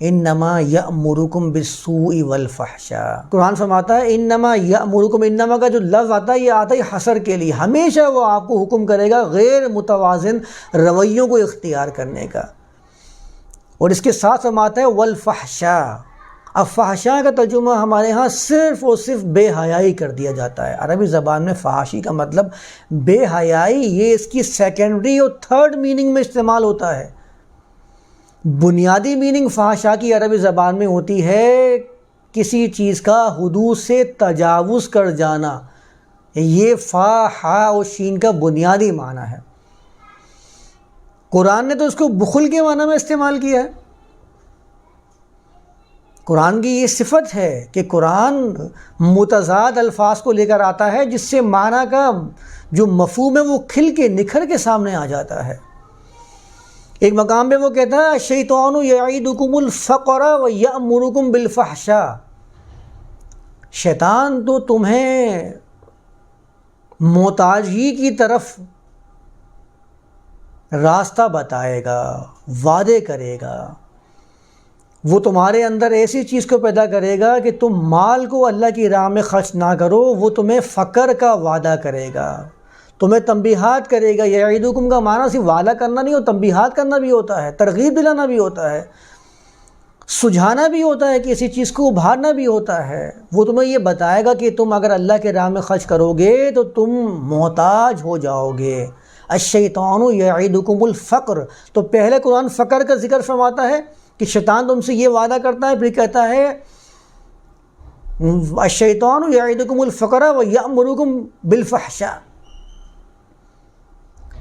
ان نما یا مرکم بسو والفحشا قرآن فرماتا ہے ان نما یا مرکم ان نما کا جو لفظ آتا ہے، یہ آتا ہے حسر کے لیے۔ ہمیشہ وہ آپ کو حکم کرے گا غیر متوازن رویوں کو اختیار کرنے کا۔ اور اس کے ساتھ فرماتا ہے والفحشا اب فحشا کا ترجمہ ہمارے ہاں صرف اور صرف بے حیائی کر دیا جاتا ہے۔ عربی زبان میں فحاشی کا مطلب بے حیائی، یہ اس کی سیکنڈری اور تھرڈ میننگ میں استعمال ہوتا ہے۔ بنیادی میننگ فحشا کی عربی زبان میں ہوتی ہے کسی چیز کا حدود سے تجاوز کر جانا۔ یہ فا ہا اور شین کا بنیادی معنی ہے۔ قرآن نے تو اس کو بخل کے معنی میں استعمال کیا ہے۔ قرآن کی یہ صفت ہے کہ قرآن متضاد الفاظ کو لے کر آتا ہے، جس سے معنی کا جو مفہوم ہے وہ کھل کے نکھر کے سامنے آ جاتا ہے۔ ایک مقام پہ وہ کہتا ہے، شیطان یعیدکم الفقر و یأمرکم بالفحشا شیطان تو تمہیں محتاجی کی طرف راستہ بتائے گا، وعدے کرے گا۔ وہ تمہارے اندر ایسی چیز کو پیدا کرے گا کہ تم مال کو اللہ کی راہ میں خرچ نہ کرو، وہ تمہیں فقر کا وعدہ کرے گا۔ تمہیں تنبیہات کرے گا یہ عید کا معنی صرف وعدہ کرنا نہیں ہو تنبیہات کرنا بھی ہوتا ہے، ترغیب دلانا بھی ہوتا ہے، سجھانا بھی ہوتا ہے کسی چیز کو ابھارنا بھی ہوتا ہے۔ وہ تمہیں یہ بتائے گا کہ تم اگر اللہ کے راہ میں خرچ کرو گے تو تم محتاج ہو جاؤ گے۔ الشیطان یعیدکم الفقر۔ تو پہلے قرآن فقر کا ذکر فرماتا ہے کہ شیطان تم سے یہ وعدہ کرتا ہے، پھر کہتا ہے، الشیطان یعیدکم الفقر و یامرکم بالفحشاء۔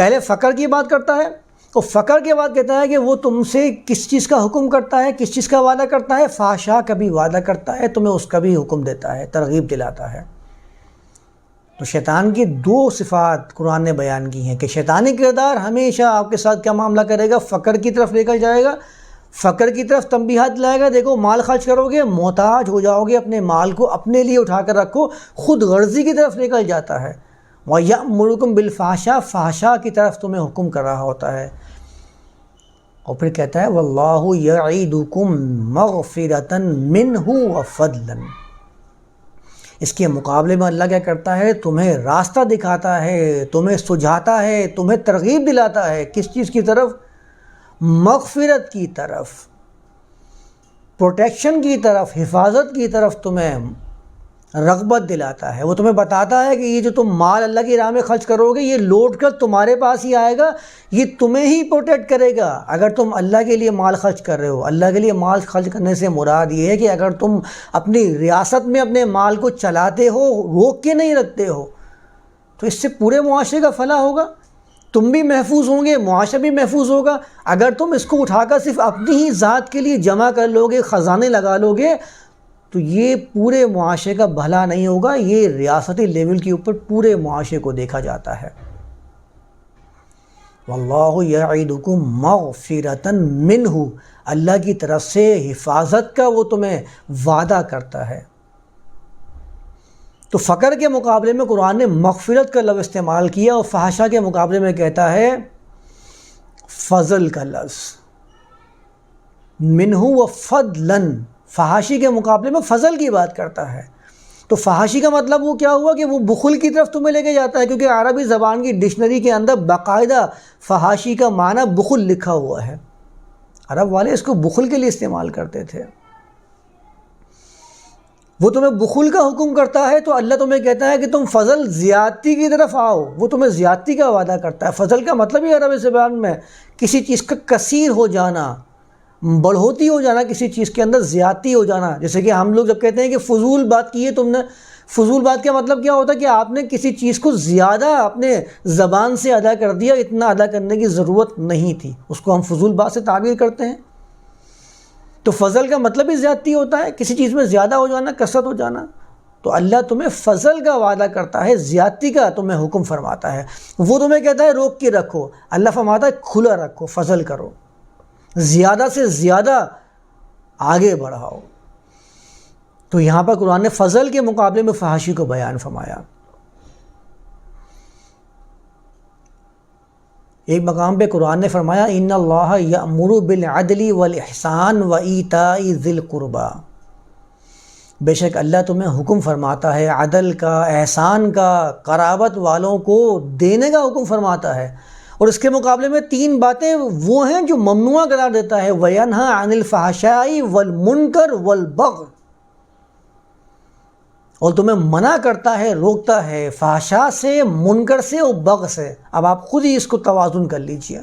پہلے فقر کی بات کرتا ہے اور فقر کے بعد کہتا ہے کہ وہ تم سے کس چیز کا حکم کرتا ہے، کس چیز کا وعدہ کرتا ہے؟ فحشا کا بھی وعدہ کرتا ہے، تمہیں اس کا بھی حکم دیتا ہے، ترغیب دلاتا ہے۔ تو شیطان کی دو صفات قرآن نے بیان کی ہیں کہ شیطانی کردار ہمیشہ آپ کے ساتھ کیا معاملہ کرے گا؟ فقر کی طرف لے کر جائے گا۔ فقر کی طرف تنبیہات لائے گا۔ دیکھو، مال خرچ کرو گے، محتاج ہو جاؤ گے، اپنے مال کو اپنے لیے اٹھا کر رکھو، خود غرضی کی طرف نکل جاتا ہے۔ وہ یا ملکم بالفاشا فاشا کی طرف تمہیں حکم کر رہا ہوتا ہے۔ اور پھر کہتا ہے واللہ یعیدکم مغفرتا منہ وفضلا۔ اس کے مقابلے میں اللہ کیا کرتا ہے؟ تمہیں راستہ دکھاتا ہے، تمہیں سجھاتا ہے، تمہیں ترغیب دلاتا ہے۔ کس چیز کی طرف؟ مغفرت کی طرف۔ پروٹیکشن کی طرف، حفاظت کی طرف تمہیں رغبت دلاتا ہے۔ وہ تمہیں بتاتا ہے کہ یہ جو تم مال اللہ کی راہ میں خرچ کرو گے، یہ لوٹ کر تمہارے پاس ہی آئے گا، یہ تمہیں ہی پروٹیکٹ کرے گا۔ اگر تم اللہ کے لیے مال خرچ کر رہے ہو، اللہ کے لیے مال خرچ کرنے سے مراد یہ ہے کہ اگر تم اپنی ریاست میں اپنے مال کو چلاتے ہو، روک کے نہیں رکھتے ہو، تو اس سے پورے معاشرے کا فلاح ہوگا۔ تم بھی محفوظ ہوں گے، معاشرہ بھی محفوظ ہوگا۔ اگر تم اس کو اٹھا کر صرف اپنی ہی ذات کے لیے جمع کر لو گے، خزانے لگا لو گے تو یہ پورے معاشرے کا بھلا نہیں ہوگا، یہ ریاستی لیول کے اوپر پورے معاشرے کو دیکھا جاتا ہے۔ واللہ یعیدکم مغفرتا منہ۔ اللہ کی طرف سے حفاظت کا وہ تمہیں وعدہ کرتا ہے۔ تو فقر کے مقابلے میں قرآن نے مغفرت کا لفظ استعمال کیا اور فحشہ کے مقابلے میں کہتا ہے، فضل کا لفظ۔ منہ و فضلن فحاشی کے مقابلے میں فضل کی بات کرتا ہے۔ تو فحاشی کا مطلب وہ کیا ہوا کہ وہ بخل کی طرف تمہیں لے کے جاتا ہے کیونکہ عربی زبان کی ڈکشنری کے اندر باقاعدہ فحاشی کا معنی بخل لکھا ہوا ہے۔ عرب والے اس کو بخل کے لیے استعمال کرتے تھے۔ وہ تمہیں بخل کا حکم کرتا ہے تو اللہ تمہیں کہتا ہے کہ تم فضل زیادتی کی طرف آؤ۔ وہ تمہیں زیادتی کا وعدہ کرتا ہے۔ فضل کا مطلب ہی عربی زبان میں کسی چیز کا کثیر ہو جانا۔ بڑھوتی ہو جانا، کسی چیز کے اندر زیادتی ہو جانا۔ جیسے کہ ہم لوگ جب کہتے ہیں کہ فضول بات کی ہے، تم نے، فضول بات کا مطلب کیا ہوتا ہے کہ آپ نے کسی چیز کو زیادہ اپنے زبان سے ادا کر دیا، اتنا ادا کرنے کی ضرورت نہیں تھی۔ اس کو ہم فضول بات سے تعبیر کرتے ہیں۔ تو فضل کا مطلب ہی زیادتی ہوتا ہے، کسی چیز میں زیادہ ہو جانا، کثرت ہو جانا۔ تو اللہ تمہیں فضل کا وعدہ کرتا ہے، زیادتی کا تمہیں حکم فرماتا ہے۔ وہ تمہیں کہتا ہے، روک کے رکھو۔ اللہ فرماتا ہے، کھلا رکھو، فضل کرو۔ زیادہ سے زیادہ آگے بڑھاؤ۔ تو یہاں پر قرآن نے فضل کے مقابلے میں فحاشی کو بیان فرمایا۔ ایک مقام پہ قرآن نے فرمایا، ان اللہ یامر بالعدل والاحسان و ایتاء ذی القربہ بے شک اللہ تمہیں حکم فرماتا ہے، عدل کا، احسان کا، قرابت والوں کو دینے کا حکم فرماتا ہے۔ اور اس کے مقابلے میں تین باتیں وہ ہیں جو ممنوع قرار دیتا ہے، وَيَنْهَا عَنِ الْفَحْشَاءِ وَالْمُنْكَرْ وَالْبَغْ اور تمہیں منع کرتا ہے، روکتا ہے فحشا سے، منکر سے اور بغ سے۔ اب آپ خود ہی اس کو توازن کر لیجیے۔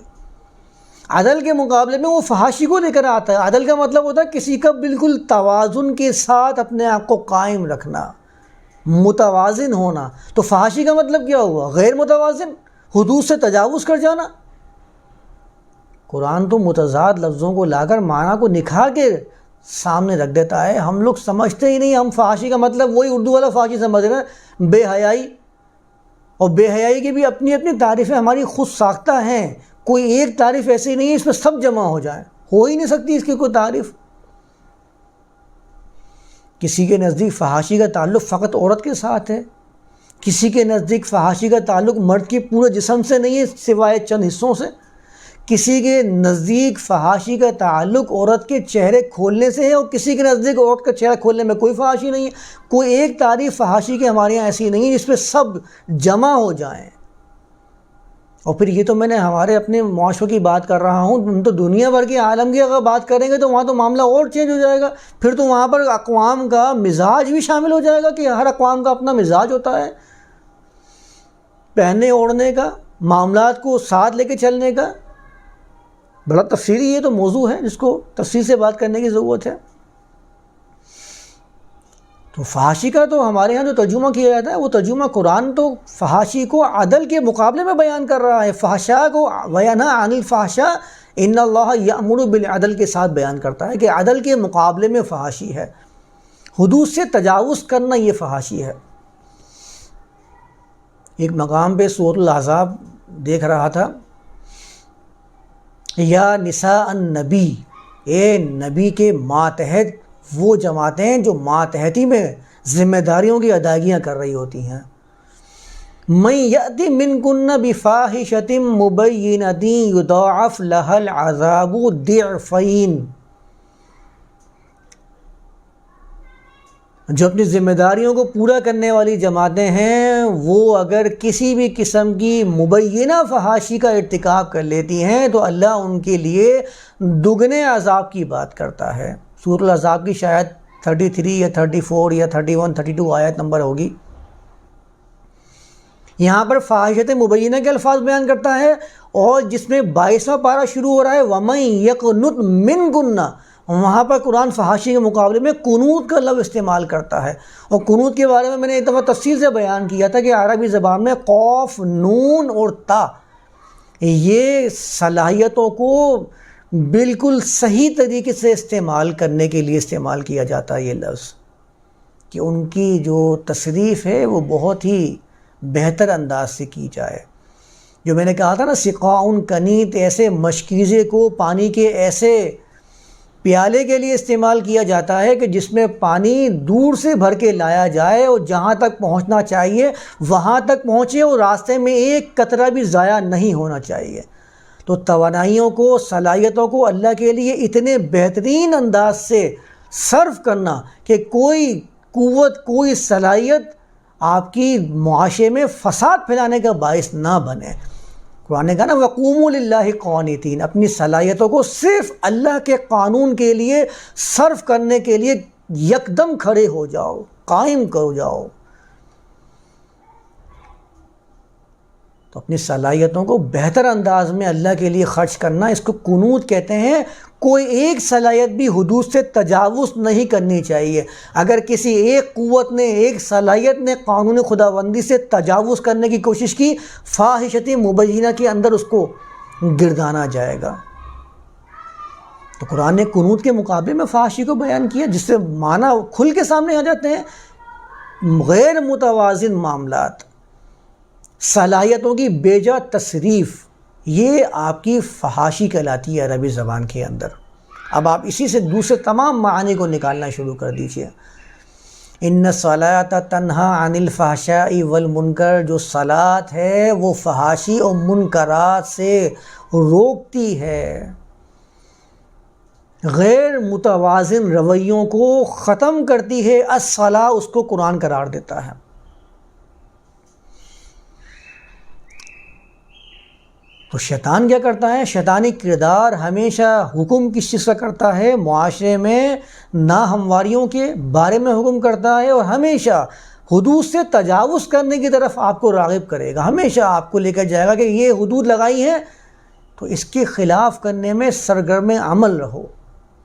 عدل کے مقابلے میں وہ فحاشی کو لے کر آتا ہے۔ عدل کا مطلب ہوتا ہے کسی کا بالکل توازن کے ساتھ اپنے آپ کو قائم رکھنا، متوازن ہونا۔ تو فحاشی کا مطلب کیا ہوا؟ غیر متوازن۔ حدود سے تجاوز کر جانا۔ قرآن تو متضاد لفظوں کو لا کر معنی کو نکھار کے سامنے رکھ دیتا ہے۔ ہم لوگ سمجھتے ہی نہیں، ہم فحاشی کا مطلب وہی اردو والا فحاشی سمجھ رہے ہیں۔ بے حیائی۔ اور بے حیائی کی بھی اپنی اپنی تعریفیں ہماری خود ساختہ ہیں۔ کوئی ایک تعریف ایسی نہیں ہے اس میں سب جمع ہو جائیں۔ ہو ہی نہیں سکتی اس کی کوئی تعریف۔ کسی کے نزدیک فحاشی کا تعلق فقط عورت کے ساتھ ہے۔ کسی کے نزدیک فحاشی کا تعلق مرد کے پورے جسم سے نہیں ہے، سوائے چند حصوں سے۔ کسی کے نزدیک فحاشی کا تعلق عورت کے چہرے کھولنے سے ہے اور کسی کے نزدیک عورت کا چہرہ کھولنے میں کوئی فحاشی نہیں ہے۔ کوئی ایک تعریف فحاشی کے ہمارے یہاں ایسی نہیں ہے جس پہ سب جمع ہو جائیں۔ اور پھر یہ تو میں نے ہمارے اپنے معاشروں کی بات کر رہا ہوں، ہم تو دنیا بھر کے عالم کی اگر بات کریں گے تو وہاں تو معاملہ اور چینج ہو جائے گا۔ پھر تو وہاں پر اقوام کا مزاج بھی شامل ہو جائے گا کہ ہر اقوام کا اپنا مزاج ہوتا ہے۔ پہننے اوڑھنے کا، معاملات کو ساتھ لے کے چلنے کا۔ بڑا تفصیلی یہ تو موضوع ہے جس کو تفصیل سے بات کرنے کی ضرورت ہے۔ تو فحاشی کا تو ہمارے ہاں جو ترجمہ کیا جاتا ہے، وہ ترجمہ قرآن تو فحاشی کو عدل کے مقابلے میں بیان کر رہا ہے۔ فحشا کو وینا عن الفحشا ان اللہ یامر بالعدل کے ساتھ بیان کرتا ہے کہ عدل کے مقابلے میں فحاشی ہے۔ حدود سے تجاوز کرنا یہ فحاشی ہے۔ ایک مقام پہ صورت العذاب دیکھ رہا تھا۔ یا نساء النبی، اے نبی کے ماتحت وہ جماعتیں جو ماتحتی میں ذمہ داریوں کی ادائیگیاں کر رہی ہوتی ہیں۔ میں یتی من کن بفاحشتم مبینتی یضاعف لها العذاب ضعفین۔ جو اپنی ذمہ داریوں کو پورا کرنے والی جماعتیں ہیں، وہ اگر کسی بھی قسم کی مبینہ فحاشی کا ارتکاب کر لیتی ہیں، تو اللہ ان کے لیے دگنے عذاب کی بات کرتا ہے۔ سور العذاب کی شاید 33 یا 34 یا 31 32 آیت نمبر ہوگی۔ یہاں پر فحاشت مبینہ کے الفاظ بیان کرتا ہے اور جس میں بائیسواں پارہ شروع ہو رہا ہے، وَمَن يَقْنُتْ مِن گنّا وہاں پر قرآن فحاشی کے مقابلے میں قنوت کا لفظ استعمال کرتا ہے۔ اور قنوت کے بارے میں میں نے ایک دفعہ تفصیل سے بیان کیا تھا کہ عربی زبان میں قوف نون اور تا، یہ صلاحیتوں کو بالکل صحیح طریقے سے استعمال کرنے کے لیے استعمال کیا جاتا ہے یہ لفظ، کہ ان کی جو تصریف ہے وہ بہت ہی بہتر انداز سے کی جائے۔ جو میں نے کہا تھا نا، سقاؤن کنیت، ایسے مشکیزے کو پانی کے ایسے پیالے کے لیے استعمال کیا جاتا ہے کہ جس میں پانی دور سے بھر کے لایا جائے اور جہاں تک پہنچنا چاہیے، وہاں تک پہنچے اور راستے میں ایک قطرہ بھی ضائع نہیں ہونا چاہیے۔ تو توانائیوں کو، صلاحیتوں کو اللہ کے لیے اتنے بہترین انداز سے صرف کرنا کہ کوئی قوت، کوئی صلاحیت آپ کی معاشرے میں فساد پھیلانے کا باعث نہ بنے۔ قرآن نے کہا نا وقوم اللہ قوانتین اپنی صلاحیتوں کو صرف اللہ کے قانون کے لیے، صرف کرنے کے لیے یکدم کھڑے ہو جاؤ، قائم کر جاؤ۔ تو اپنی صلاحیتوں کو بہتر انداز میں اللہ کے لیے خرچ کرنا، اس کو قنوت کہتے ہیں، کوئی ایک صلاحیت بھی حدود سے تجاوز نہیں کرنی چاہیے۔ اگر کسی ایک قوت نے، ایک صلاحیت نے قانون خدا بندی سے تجاوز کرنے کی کوشش کی، فاحشتی مبینہ کے اندر اس کو گردانا جائے گا۔ تو قرآن نے قنوت کے مقابلے میں فحاشی کو بیان کیا، جس سے معنی کھل کے سامنے آ جاتے ہیں، غیر متوازن معاملات۔ صلاحیتوں کی بیجا تصریف یہ آپ کی فحاشی کہلاتی ہے عربی زبان کے اندر۔ اب آپ اسی سے دوسرے تمام معنی کو نکالنا شروع کر دیجیے۔ ان صلاۃ تنہا عن الفحشاء والمنکر، جو صلات ہے وہ فحاشی اور منکرات سے روکتی ہے۔ غیر متوازن رویوں کو ختم کرتی ہے الصلاح اس کو قرآن قرار دیتا ہے۔ تو شیطان کیا کرتا ہے؟ شیطانی کردار ہمیشہ حکم کس چیز کا کرتا ہے؟ معاشرے میں ناہمواریوں کے بارے میں حکم کرتا ہے اور ہمیشہ حدود سے تجاوز کرنے کی طرف آپ کو راغب کرے گا۔ ہمیشہ آپ کو لے کر جائے گا کہ یہ حدود لگائی ہیں تو اس کے خلاف کرنے میں سرگرم عمل رہو۔